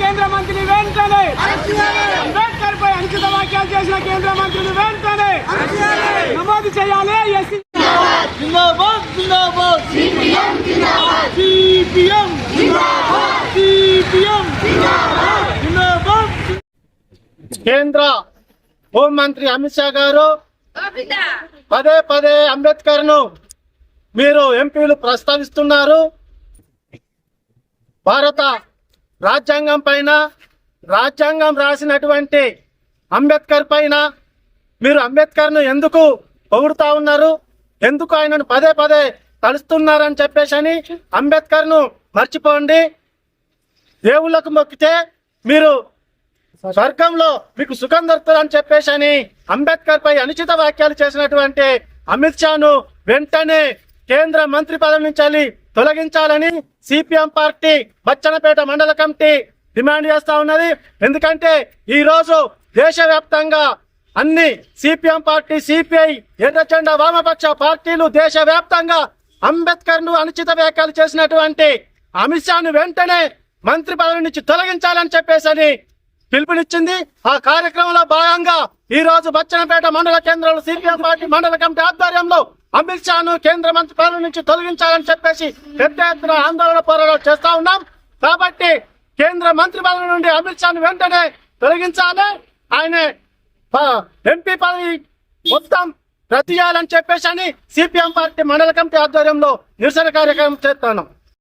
కేంద్ర మంత్రిని వెంటనే అంబేద్కర్ పై అంకిత వ్యాఖ్యలు చేసిన కేంద్ర మంత్రిని వెంటనే నమోదు చేయాలి. కేంద్ర హోం మంత్రి అమిత్ షా గారు పదే పదే అంబేద్కర్ను మీరు ఎంపీలు ప్రస్తావిస్తున్నారు. భారత రాజ్యాంగం పైన రాజ్యాంగం రాసినటువంటి అంబేద్కర్ పైన మీరు అంబేద్కర్ను ఎందుకు పొగుడుతా ఉన్నారు? ఎందుకు ఆయనను పదే పదే తలుస్తున్నారని చెప్పేసి అని అంబేద్కర్ను మర్చిపోండి. దేవుళ్ళకు మొక్కితే మీరు స్వర్గంలో మీకు సుఖం దొరుకుతుందని చెప్పేసి అని అంబేద్కర్ పై అనుచిత వ్యాఖ్యలు చేసినటువంటి అమిత్ షాను వెంటనే కేంద్ర మంత్రి పదవి నుంచి తొలగించాలని సిపిఎం పార్టీ బచ్చనపేట మండల కమిటీ డిమాండ్ చేస్తా ఉన్నది. ఎందుకంటే ఈ రోజు దేశవ్యాప్తంగా అన్ని సిపిఎం పార్టీ సిపిఐ ఎర్రజెండా వామపక్ష పార్టీలు దేశవ్యాప్తంగా అంబేద్కర్ను అనుచిత వ్యాఖ్యలు చేసినటువంటి అమిత్ షాను వెంటనే మంత్రి పదవి నుంచి తొలగించాలని చెప్పేసి పిలుపునిచ్చింది. ఆ కార్యక్రమంలో భాగంగా ఈ రోజు బచ్చనపేట మండల కేంద్రంలో సిపిఎం పార్టీ మండల కమిటీ ఆధ్వర్యంలో అమిత్ షాను కేంద్ర మంత్రి పదవి నుంచి తొలగించాలని చెప్పేసి పెద్ద ఎత్తున ఆందోళన పోరాటం చేస్తా ఉన్నాం. కాబట్టి కేంద్ర మంత్రి పదవి నుండి అమిత్ షాను వెంటనే తొలగించాలి. ఆయన ఎంపీ పదవి మొత్తం రద్దు చేయాలని చెప్పేసి అని సిపిఎం పార్టీ మండల కమిటీ ఆధ్వర్యంలో నిరసన కార్యక్రమం చేస్తున్నాం